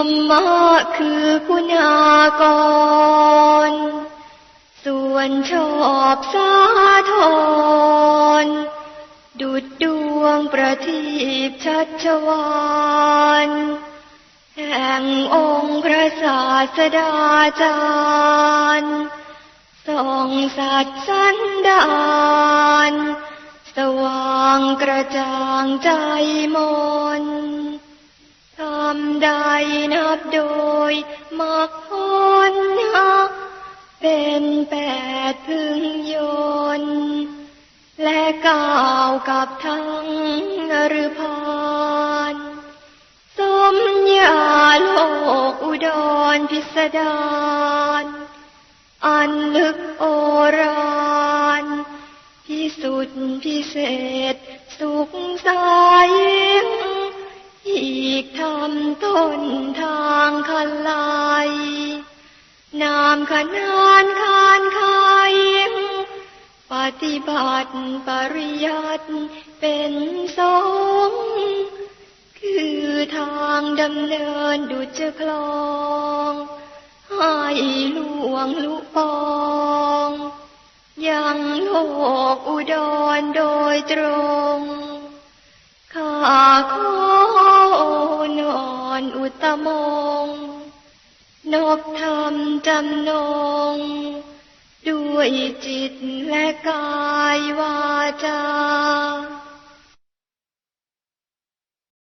รรมะคือคุณากร ส่วนชอบสาธรดุดดวงประทีปชัชวานแห่งองค์พระศาสดาจารย์ส่องสัตว์สันดานสว่างกระจ่างใจมน ใดนับโดยมักพลนักเป็นแปดพึงยน และก้าวกับทั้งนฤพานสมญาโลกอุดรพิสดารอันลึกโอรานพิสุทธิพิเศษสุขใส อีกทำต้นทางคันไลนามขนานคานไขปฏิบัติปริยัติเป็นสงคือทางดำเนินดุจคลองให้ลวงลุปอง ยังโลกอุดรโดยตรงข้าขอ อุตมง นบธรรมจำนง ด้วยจิตและกายวาจา